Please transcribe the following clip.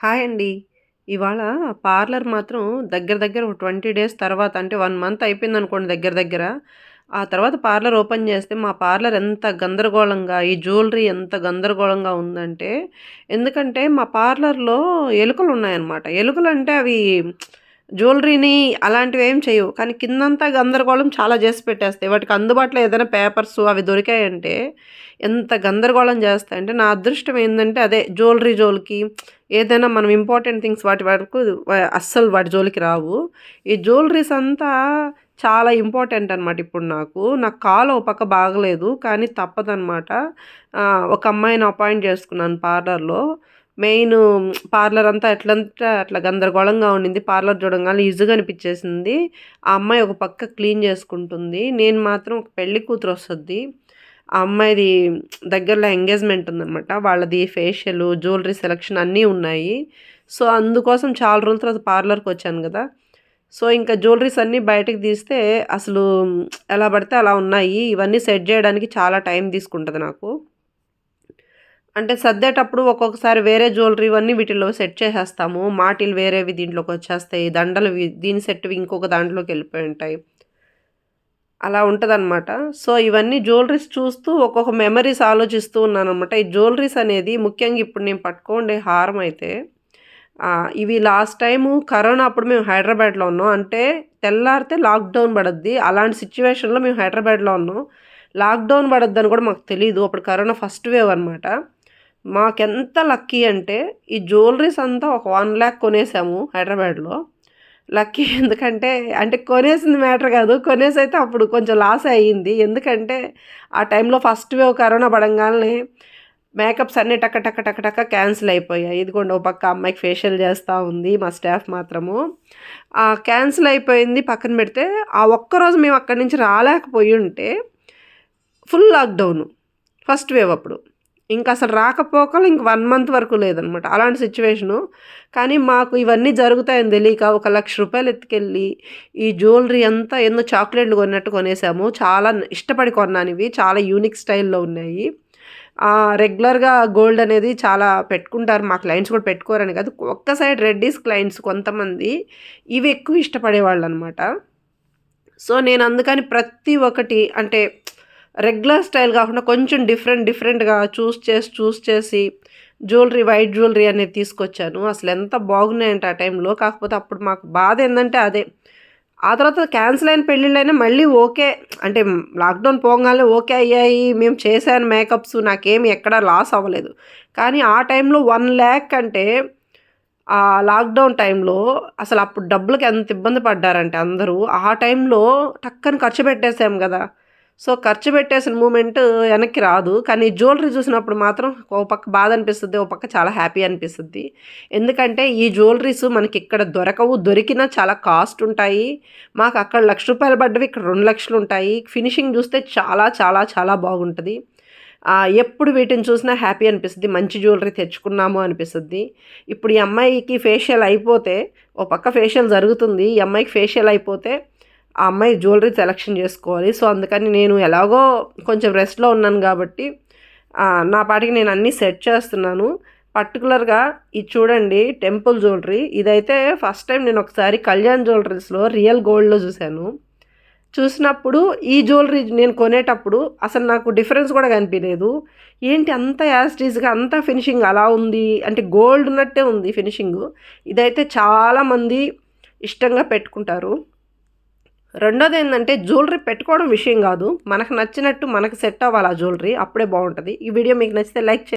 Hi అండి. ఇవాళ parlour మాత్రం దగ్గర దగ్గర ఒక 20 డేస్ తర్వాత అంటే వన్ మంత్ అయిపోయిందనుకోండి దగ్గర దగ్గర. ఆ తర్వాత పార్లర్ ఓపెన్ చేస్తే మా పార్లర్ ఎంత గందరగోళంగా, ఈ జ్యువెలరీ ఎంత గందరగోళంగా ఉందంటే, ఎందుకంటే మా పార్లర్‌లో ఎలుకలు ఉన్నాయన్నమాట ఎలుకలు అంటే అవి జ్యువెలరీని ఏం చేయవు. కానీ కిందంతా గందరగోళం చాలా చేసి పెట్టేస్తాయి. వాటికి అందుబాటులో ఏదైనా పేపర్స్ అవి దొరికాయంటే ఎంత గందరగోళం చేస్తాయంటే, నా అదృష్టం ఏంటంటే అదే జ్యువెలరీ జోలికి ఏదైనా మనం ఇంపార్టెంట్ థింగ్స్ వాటి వరకు అస్సలు వాటి జోలికి రావు. ఈ జ్యువెలరీస్ అంతా చాలా ఇంపార్టెంట్ అనమాట ఇప్పుడు నాకు. నాకు కాలు ఒక పక్క బాగలేదు. కానీ తప్పదనమాట. ఒక అమ్మాయిని అపాయింట్ చేసుకున్నాను పార్లర్‌లో. మెయిన్ పార్లర్ అంతా ఎట్లంటే అట్లా గందరగోళంగా ఉండింది. పార్లర్ చూడంగానే ఈజీగా అనిపించేసింది ఆ అమ్మాయి ఒక పక్క క్లీన్ చేసుకుంటుంది. నేను మాత్రం ఒక పెళ్ళి వస్తుంది ఆ అమ్మాయిది దగ్గరలో ఎంగేజ్‌మెంట్ ఉందనమాట. వాళ్ళది ఫేషియల్ జ్యువెలరీ సెలక్షన్ అన్నీ ఉన్నాయి. సో, అందుకోసం చాలా రోజుల తర్వాత పార్లర్కి వచ్చాను కదా సో, ఇంకా జ్యువెలరీస్ అన్నీ బయటకు తీస్తే అసలు ఎలా పడితే అలా ఉన్నాయి. ఇవన్నీ సెట్ చేయడానికి చాలా టైం తీసుకుంటుంది నాకు. అంటే సర్దేటప్పుడు ఒక్కొక్కసారి వేరే జ్యువెలరీ ఇవన్నీ వీటిల్లో సెట్ చేసేస్తాము. మాటీలు వేరేవి దీంట్లోకి వచ్చేస్తాయి దండలు దీని సెట్‌వి ఇంకొక దాంట్లోకి వెళ్ళిపోయి ఉంటాయి. అలా ఉంటుందన్నమాట సో, ఇవన్నీ జ్యువెలరీస్ చూస్తూ ఒక్కొక్క మెమరీస్ ఆలోచిస్తూ ఉన్నానమాట ఈ జ్యువెలరీస్ అనేది ముఖ్యంగా ఇప్పుడు నేను పట్టుకోండే హారం అయితే ఇవి లాస్ట్ టైము కరోనా అప్పుడు మేము హైదరాబాద్‌లో ఉన్నాం. అంటే తెల్లారితే లాక్‌డౌన్ పడద్ది. అలాంటి సిచ్యువేషన్లో మేము హైదరాబాద్‌లో ఉన్నాం. లాక్‌డౌన్ పడద్దని కూడా మాకు తెలియదు అప్పుడు కరోనా ఫస్ట్ వేవ్ అనమాట. మాకెంత లక్కీ అంటే ఈ జ్యువెలరీస్ అంతా ఒక వన్ ల్యాక్ కొనేసాము హైదరాబాద్‌లో. లక్కీ ఎందుకంటే అంటే కొనేసింది మ్యాటర్ కాదు. కొనేసైతే అప్పుడు కొంచెం లాస్ అయ్యింది. ఎందుకంటే ఆ టైంలో ఫస్ట్ వేవ్ కరోనా పడంగానే మేకప్స్ అన్నీ టక టక టక టక క్యాన్సిల్ అయిపోయాయి. ఇదిగోండి ఒక పక్క అమ్మాయికి ఫేషియల్ చేస్తూ ఉంది మా స్టాఫ్ మాత్రము. ఆ క్యాన్సిల్ అయిపోయింది పక్కన పెడితే, ఆ ఒక్కరోజు మేము అక్కడి నుంచి రాలేకపోయి ఉంటే ఫుల్ లాక్‌డౌను. ఫస్ట్ వేవ్ అప్పుడు. ఇంకా అసలు రాకపోకలు ఇంక వన్ మంత్ వరకు లేదనమాట. అలాంటి సిచ్యువేషను కానీ మాకు ఇవన్నీ జరుగుతాయని తెలియక ఒక లక్ష రూపాయలు ఎత్తుకెళ్ళి ఈ జ్యువెలరీ అంతా ఎన్నో చాక్లెట్‌లు కొన్నట్టు కొనేసాము. చాలా ఇష్టపడి కొన్నాను ఇవి చాలా యూనిక్ స్టైల్‌లో ఉన్నాయి. రెగ్యులర్‌గా గోల్డ్ అనేది చాలా పెట్టుకుంటారు. మా క్లయింట్స్ కూడా పెట్టుకోరని కాదు. ఒక్క సైడ్ రెడ్డీస్ క్లయింట్స్ కొంతమంది ఇవి ఎక్కువ ఇష్టపడేవాళ్ళనమాట. సో, నేను అందుకని ప్రతి ఒక్కటి అంటే రెగ్యులర్ స్టైల్ కాకుండా కొంచెం డిఫరెంట్ డిఫరెంట్‌గా చూస్ చేసి, చూస్ చేసి జ్యువెలరీ వైట్ జ్యువెలరీ అనేది తీసుకొచ్చాను. అసలు ఎంత బాగున్నాయంటే ఆ టైంలో. కాకపోతే అప్పుడు మాకు బాధ ఏంటంటే అదే. ఆ తర్వాత క్యాన్సిల్ అయిన పెళ్ళిళ్ళైనా మళ్ళీ ఓకే. అంటే లాక్‌డౌన్ పోగానే ఓకే అయ్యాయి. మేము చేశాను మేకప్స్. నాకేమి ఎక్కడ లాస్ అవ్వలేదు. కానీ ఆ టైంలో వన్ ల్యాక్ అంటే ఆ లాక్‌డౌన్ టైంలో అసలు అప్పుడు డబ్బులకి ఎంత ఇబ్బంది పడ్డారంటే అందరూ. ఆ టైంలో టక్కని ఖర్చు పెట్టేసాం కదా సో, ఖర్చు పెట్టేసిన మూమెంట్ వెనక్కి రాదు. కానీ జ్యువెలరీ చూసినప్పుడు మాత్రం ఓ పక్క బాధ అనిపిస్తుంది ఓ పక్క చాలా హ్యాపీ అనిపిస్తుంది ఎందుకంటే ఈ జ్యువెలరీస్ మనకి ఇక్కడ దొరకవు. దొరికినా చాలా కాస్ట్ ఉంటాయి. మాకు అక్కడ లక్ష రూపాయలు పడ్డవి ఇక్కడ రెండు లక్షలు ఉంటాయి. ఫినిషింగ్ చూస్తే చాలా చాలా చాలా బాగుంటుంది ఎప్పుడు వీటిని చూసినా హ్యాపీ అనిపిస్తుంది మంచి జ్యువెలరీ తెచ్చుకున్నాము అనిపిస్తుంది ఇప్పుడు ఈ అమ్మాయికి ఫేషియల్ అయిపోతే ఓ పక్క ఫేషియల్ జరుగుతుంది. ఈ అమ్మాయికి ఫేషియల్ అయిపోతే ఆ అమ్మాయి జ్యువెలరీ సెలక్షన్ చేసుకోవాలి. సో, అందుకని నేను ఎలాగో కొంచెం రెస్ట్‌లో ఉన్నాను కాబట్టి నా పాటికి నేను అన్నీ సెట్ చేస్తున్నాను. పర్టికులర్గా ఇది చూడండి టెంపుల్ జ్యువెలరీ. ఇదైతే ఫస్ట్ టైం నేను ఒకసారి కళ్యాణ్ జ్యువెలరీస్‌లో రియల్ గోల్డ్‌లో చూశాను చూసినప్పుడు ఈ జ్యువెలరీ నేను కొనేటప్పుడు అసలు నాకు డిఫరెన్స్ కూడా కనిపించలేదు ఏంటి అంత యాస్టీజ్గా అంత ఫినిషింగ్ అలా ఉంది. అంటే గోల్డ్ ఉన్నట్టే ఉంది ఫినిషింగ్ ఇదైతే చాలామంది ఇష్టంగా పెట్టుకుంటారు. రెండోది ఏంటంటే జ్యువెలరీ పెట్టుకోవడం విషయం కాదు. మనకు నచ్చినట్టు మనకు సెట్ అవ్వాలి ఆ జ్యువెలరీ. అప్పుడే బాగుంటుంది ఈ వీడియో మీకు నచ్చితే లైక్ చే